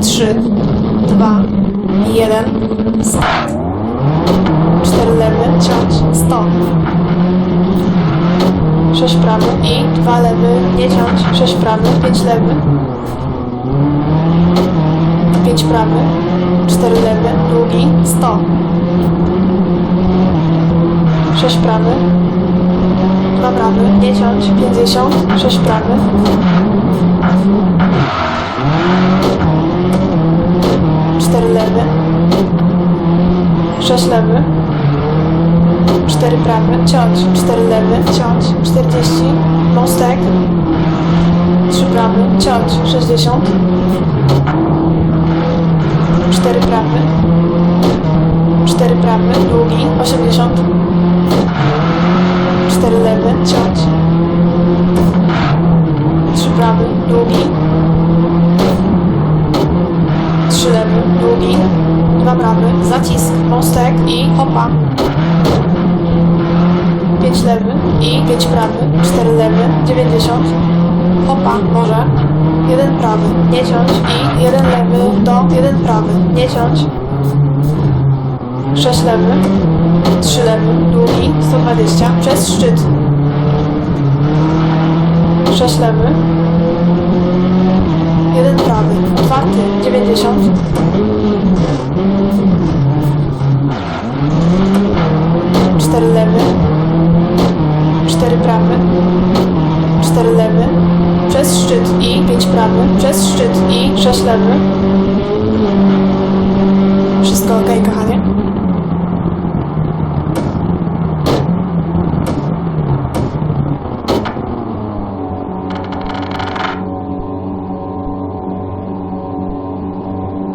3, 2, 1, start. 4 lewy, ciąć, stop. 6 prawy i 2 lewy, nie ciąć, 6 prawy, 5 lewy. 5 prawy, 4 lewy, długi, stop. 6 prawy, 2 prawy, nie ciąć, 50, 6 prawy. 4 lewy, 6 lewy, 4 prawy, ciąć, 4 lewy, ciąć, 40, mostek, 3 prawy, ciąć, 60, 4 prawy, 4 prawy, długi, 80, 4 lewy, ciąć, 3 prawy, długi, 3 lewy, długi, 2 prawy, zacisk, mostek i hopa. 5 lewy i 5 prawy, 4 lewy, 90, hopa, może, 1 prawy, nie ciąć i 1 lewy do 1 prawy, nie ciąć, 6 lewy, 3 lewy, długi, 120, przez szczyt, 6 lewy, 1 prawy, otwarty, 90, 4 lewy, 4 prawy, 4 lewy, przez szczyt i 5 prawy, przez szczyt i 6 lewy.